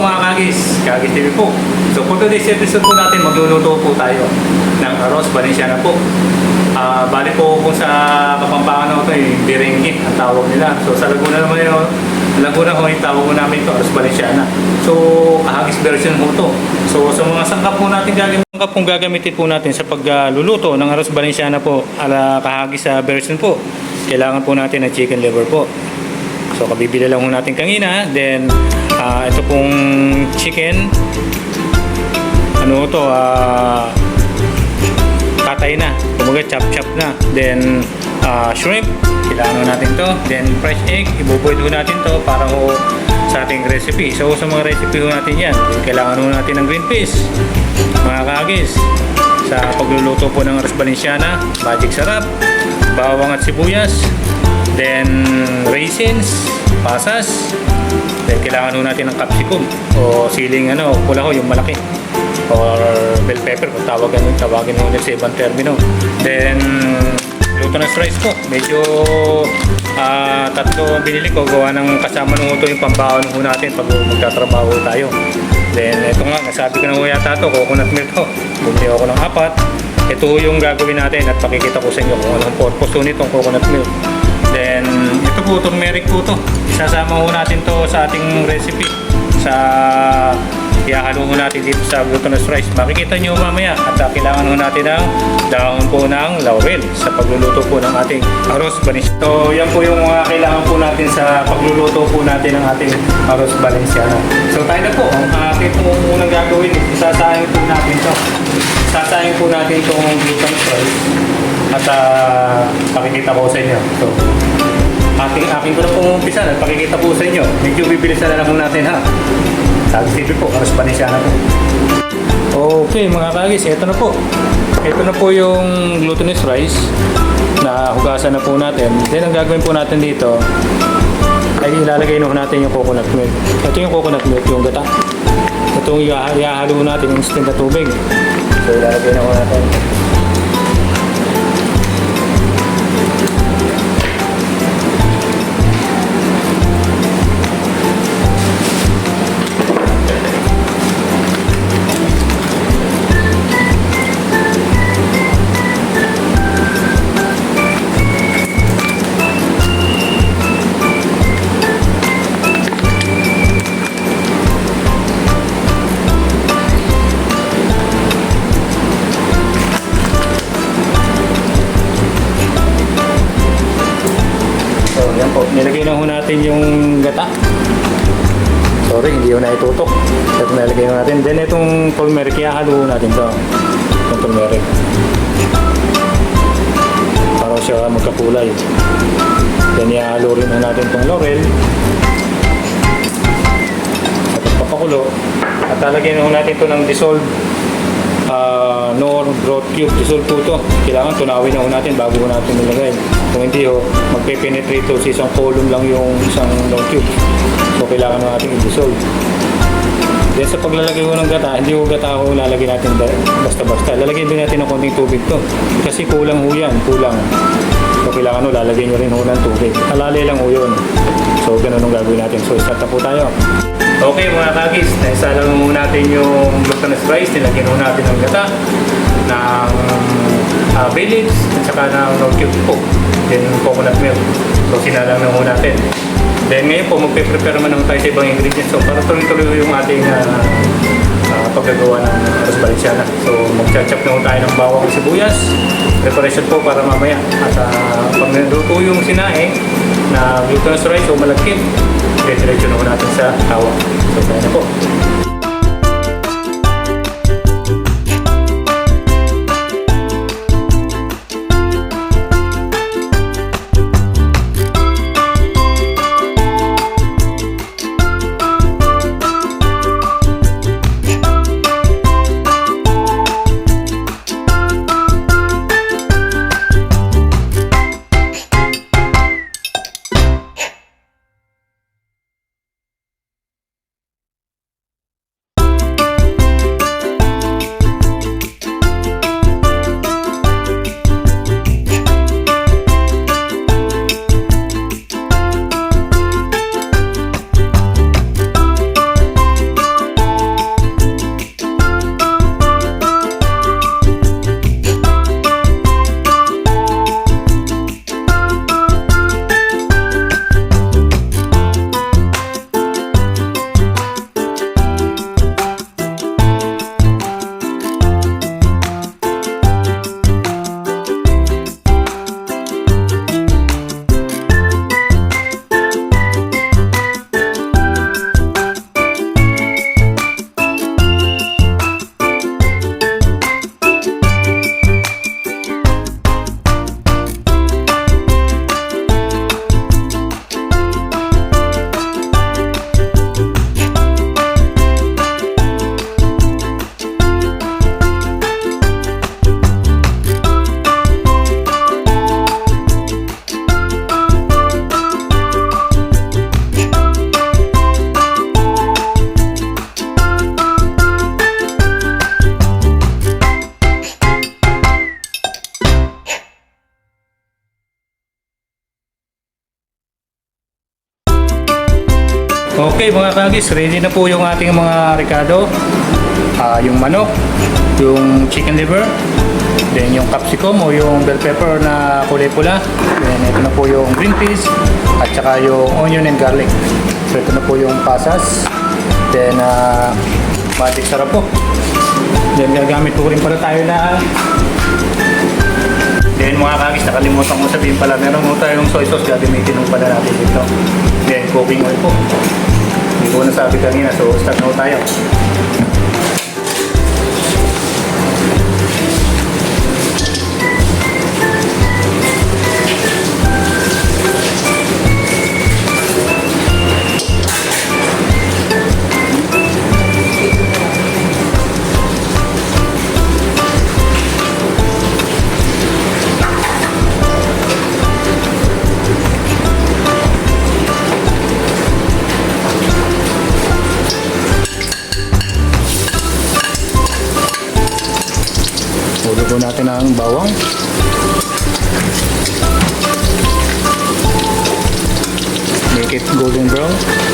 mga kagis, Kagis TV po. So for today's episode po natin, magluluto po tayo ng arroz Valenciana po. Ah, bali po kung sa Kapampangan ito, eh, biringi ang tawag nila. So sa Laguna naman yun, Laguna ho yung tawag namin ito, arroz Valenciana. So kahagis version po ito. So sa mga sangkap po natin gagamitin, sangkap pong gagamitin po natin sa pagluluto ng arroz Valenciana po, ala kahagis sa version po, kailangan po natin ng chicken liver po. So kabibili lang natin kanina. Then ah, ito pong chicken. Ano to? ah katay na. Kumbaga chop-chop na. Then ah, shrimp. Kailangan natin to. Then fresh egg. Ibubuid ho natin to para ho sa ating recipe. So sa mga recipe ho natin yan. Kailangan ho natin ng green peas. Mga kagis. Sa pagluluto po ng Ras Valenciana. Magic sarap. Bawang at sibuyas. Then, raisins, pasas. Then, kailangan ho natin ng capsicum o siling ano, pula yung malaki. Or bell pepper, kung tawagan mo, tawagin nila sa ibang termino. Then, glutinous rice po. Medyo ah, tatlo ang binili ko. Gawa ng kasama ng ito yung pambaon ho natin pag magtatrabaho tayo. Then, ito nga, nasabi ko na ho yata ito, coconut milk ho. Bumili ako ng apat. Ito yung gagawin natin at pakikita ko sa inyo kung anong purpose nitong coconut milk. Po, turmeric po to. Isasama ho natin to sa ating recipe. Sa ihahalo ho natin dito sa glutinous rice. Makikita nyo mamaya at kailangan ho natin ng dahon po ng laurel sa pagluluto po ng ating arroz banis. So, yan po yung mga kailangan po natin sa pagluluto po natin ng ating arroz valenciano. So, tayo na po. Ang ating po unang gagawin, isasayang po natin to. Sasayang po natin itong glutinous rice at uh, pakikita ko sa inyo. So, aking, aking ko na pong umpisa at pakikita po sa inyo. Medyo bibilisan na lang natin ha. Sabi TV po, Aros Panesiana po. Okay mga kagis, ito na po. Ito na po yung glutinous rice na hugasan na po natin. Then ang gagawin po natin dito ay ilalagay na natin yung coconut milk. Ito yung coconut milk, yung gata. Ito yung iha- ihahalo natin yung instant na tubig. So ilalagay na po natin. Nilagay na ho natin yung gata. Sorry, hindi ko na itutok. Ito nilagay na natin. Then, itong turmeric, ihahalo ho natin to. Itong turmeric. Para siya magkakulay. Then, ihahalo rin ho natin itong laurel. Sa pagpapakulo. At lalagyan ho natin ito ng dissolved uh, nor broth cube. Dissolve po ito. Kailangan tunawin na ho natin bago ho natin nilagay. Kung hindi ho, magpe-penetrate ho sa isang column lang yung isang nor cube. So kailangan na natin i-dissolve. Then sa paglalagay ho ng gata, hindi ho gata ho lalagay natin basta-basta. Lalagyan din natin ng konting tubig to. Kasi kulang ho yan, kulang. So kailangan ho, lalagyan nyo rin ho ng tubig. Alalay lang ho yun. So ganun ang gagawin natin. So start na po tayo. Okay mga kagis, naisala mo natin yung glutinous rice, nilagyan mo natin ng gata, ng uh, bay leaves, at saka ng no cube po, then coconut milk. So sinalang na muna natin. Then ngayon po, magpe-prepare naman tayo sa ibang ingredients. So para tuloy-tuloy yung ating uh, uh, paggagawa ng arroz valenciana. So mag-chop na tayo ng bawang sibuyas. Preparation po para mamaya. At uh, pag naluto yung sinaing na glutinous rice o malagkit, diretso na ho natin sa tawa. So kaya na po. Mga kagis, ready na po yung ating mga ricado. Ah, yung manok, yung chicken liver, then yung capsicum o yung bell pepper na kulay pula. Then ito na po yung green peas at saka yung onion and garlic. So ito na po yung pasas. Then uh, magic sarap po. Then gagamit po rin pala tayo na Then mga kagis, nakalimutan ko sabihin pala, meron mo tayong soy sauce gagamitin mo pala natin dito. Then cooking oil po. Hindi ko nasabi kanina, so start na tayo. Ang bawang. Make it golden brown.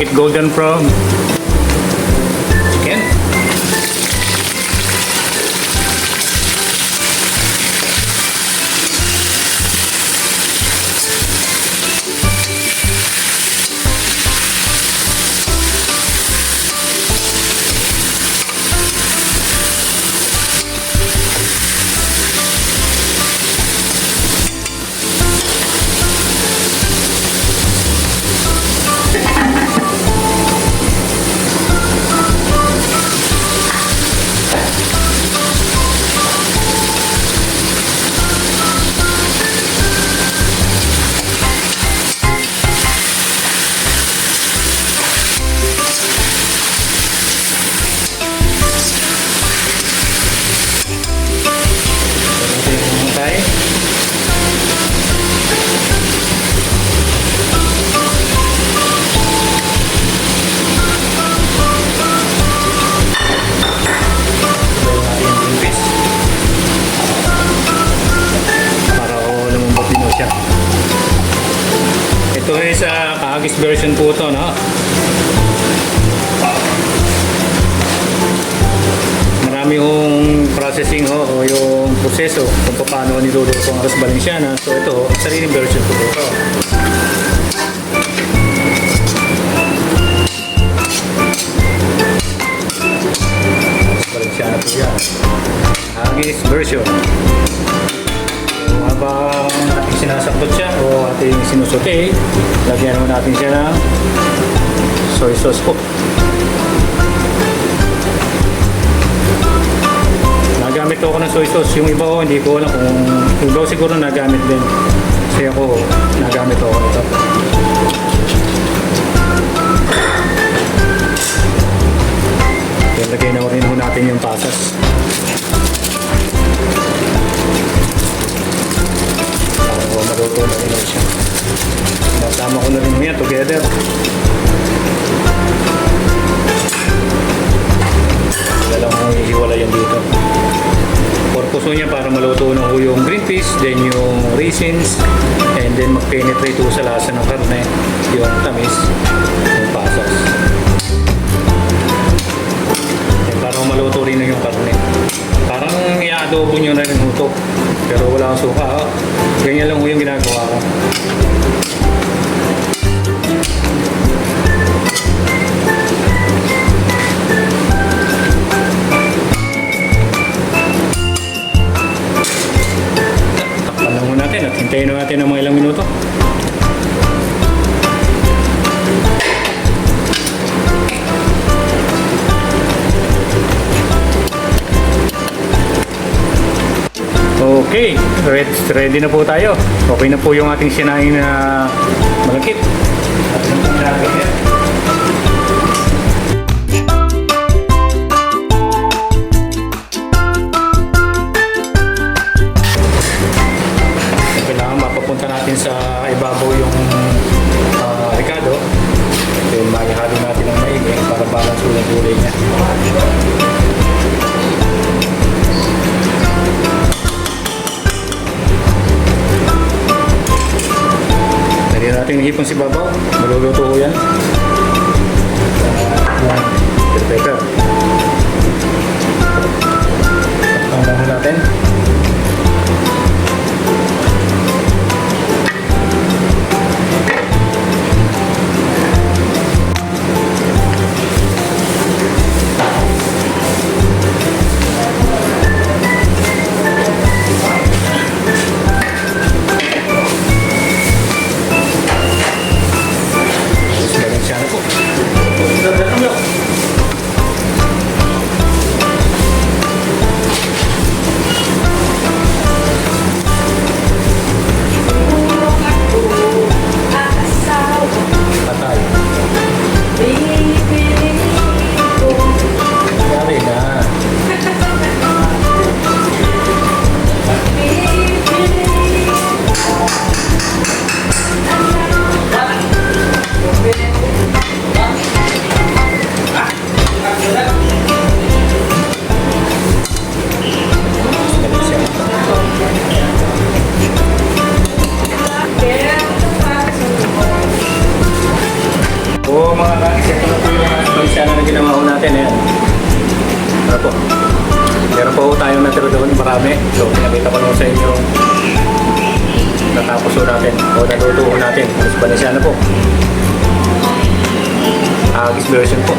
Make it golden brown. Ay sa kaagis version po ito, no? Marami yung processing ho, o yung proseso kung paano niluluto ang arroz valenciana. So ito, ho, sariling version po ito. Valenciana po yan. Haggis version. Sinusote, lagyan naman natin siya ng soy sauce po. Nagamit ako ng soy sauce. Yung iba ko, hindi ko alam kung... Yung iba siguro nagamit din. Kasi ako, nagamit ako nito. Green peas, then yung raisins, and then mag-penetrate sa lasa ng karne, yung tamis, yung pasas. And para ho maluto rin yung karne. Parang i-adobo nyo na rin ho to. Pero wala akong suka. Oh. Ganyan lang yung ginagawa ko. Hintayin na natin ng mga ilang minuto. Okay, ready na po tayo. Okay na po yung ating sinain na malakit. Natin ng hipon si Babaw. Maluluto ko yan. Pepper. Natin. Ayan. Ano po? Meron po tayong natiro doon, marami. So, pinakita ko lang sa inyo natapos po natin o naluto natin. Mas Valenciano po. Agis version po.